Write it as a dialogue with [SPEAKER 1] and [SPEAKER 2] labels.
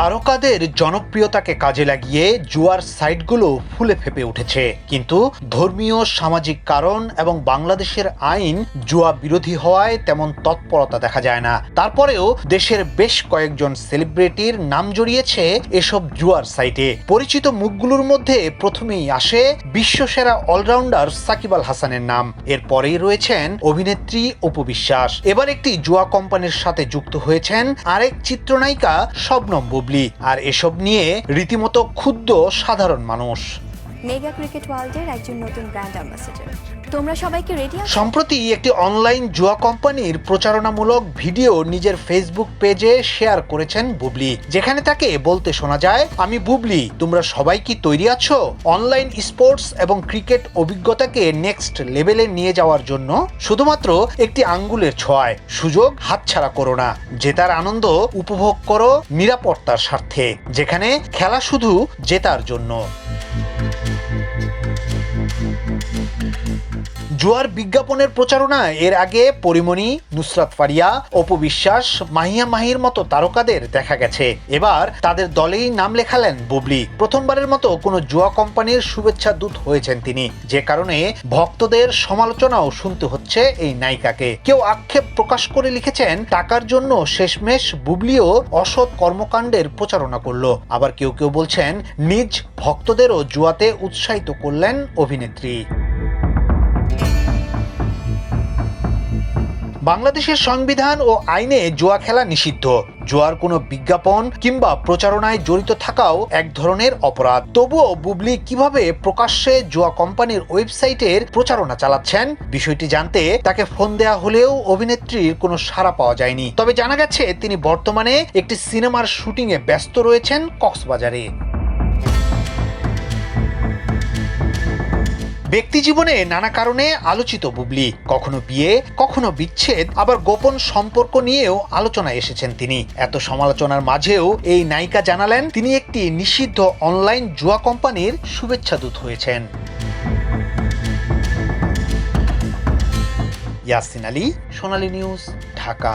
[SPEAKER 1] তারকাদের জনপ্রিয়তাকে কাজে লাগিয়ে জুয়ার সাইটগুলো ফুলে ফেপে উঠেছে। কিন্তু ধর্মীয়, সামাজিক কারণ এবং বাংলাদেশের আইন জুয়া বিরোধী হওয়ায় তেমন তৎপরতা দেখা যায় না। তারপরেও দেশের বেশ কয়েকজন সেলিব্রিটির নাম জড়িয়েছে এসব জুয়ার সাইটে। পরিচিত মুখগুলোর মধ্যে প্রথমেই আসে বিশ্বসেরা অলরাউন্ডার সাকিব আল হাসানের নাম। এরপরেই রয়েছেন অভিনেত্রী অপু বিশ্বাস। এবার একটি জুয়া কোম্পানির সাথে যুক্ত হয়েছেন আরেক চিত্রনায়িকা শবনম আর এসব নিয়ে রীতিমতো ক্ষুব্ধ সাধারণ মানুষ।
[SPEAKER 2] মেগা ক্রিকেট ওয়ার্ল্ডের একজন নতুন ব্র্যান্ড অ্যাম্বাসেডর। তোমরা সবাইকে রেডি
[SPEAKER 1] সম্প্রতি একটি অনলাইন জুয়া কোম্পানির প্রচারণামূলক ভিডিও নিজের ফেসবুক পেজে শেয়ার করেছেন বুবলি। যেখানে তাকে বলতে শোনা যায়, আমি বুবলি, তোমরা সবাই কি তৈরি আছো? অনলাইন স্পোর্টস এবং ক্রিকেট অভিজ্ঞতাকে নেক্সট লেভেলে নিয়ে যাওয়ার জন্য শুধুমাত্র একটি আঙ্গুলের ছোঁয়ায়। সুযোগ হাতছাড়া করো না। জেতার আনন্দ উপভোগ করো নিরাপত্তার স্বার্থে। যেখানে খেলা শুধু জেতার জন্য। জুয়ার বিজ্ঞাপনের প্রচারণা এর আগে পরিমণি, নুসরাত ফারিয়া অপবিশ্বাস মাহিয়া মাহির মতো তারকাদের দেখা গেছে। এবার তাদের দলেই নাম লেখালেন বুবলি। প্রথমবারের মতো কোনো জুয়া কোম্পানির শুভেচ্ছা দূত হয়েছেন তিনি। যে কারণে ভক্তদের সমালোচনাও শুনতে হচ্ছে এই নায়িকাকে। কেউ আক্ষেপ প্রকাশ করে লিখেছেন, টাকার জন্য শেষমেশ বুবলিও অসৎ কর্মকাণ্ডের প্রচারণা করল। আবার কেউ কেউ বলছেন, নিজ ভক্তদেরও জুয়াতে উৎসাহিত করলেন অভিনেত্রী। বাংলাদেশের সংবিধান ও আইনে জুয়া খেলা নিষিদ্ধ। জুয়ার কোনো বিজ্ঞাপন কিংবা প্রচারণায় জড়িত থাকাও এক ধরনের অপরাধ। তবুও বুবলি কীভাবে প্রকাশ্যে জুয়া কোম্পানির ওয়েবসাইটের প্রচারণা চালাচ্ছেন, বিষয়টি জানতে তাকে ফোন দেয়া হলেও অভিনেত্রীর কোনো সাড়া পাওয়া যায়নি। তবে জানা গেছে, তিনি বর্তমানে একটি সিনেমার শুটিংয়ে ব্যস্ত রয়েছেন কক্সবাজারে। ব্যক্তি জীবনে নানা কারণে আলোচিত বুবলি। কখনো বিয়ে, কখনো বিচ্ছেদ, আবার গোপন সম্পর্ক নিয়েও আলোচনায় এসেছেন তিনি। এত সমালোচনার মাঝেও এই নায়িকা জানালেন, তিনি একটি নিষিদ্ধ অনলাইন জুয়া কোম্পানির শুভেচ্ছাদূত হয়েছেন। Yasin Ali, Sonali News, Dhaka.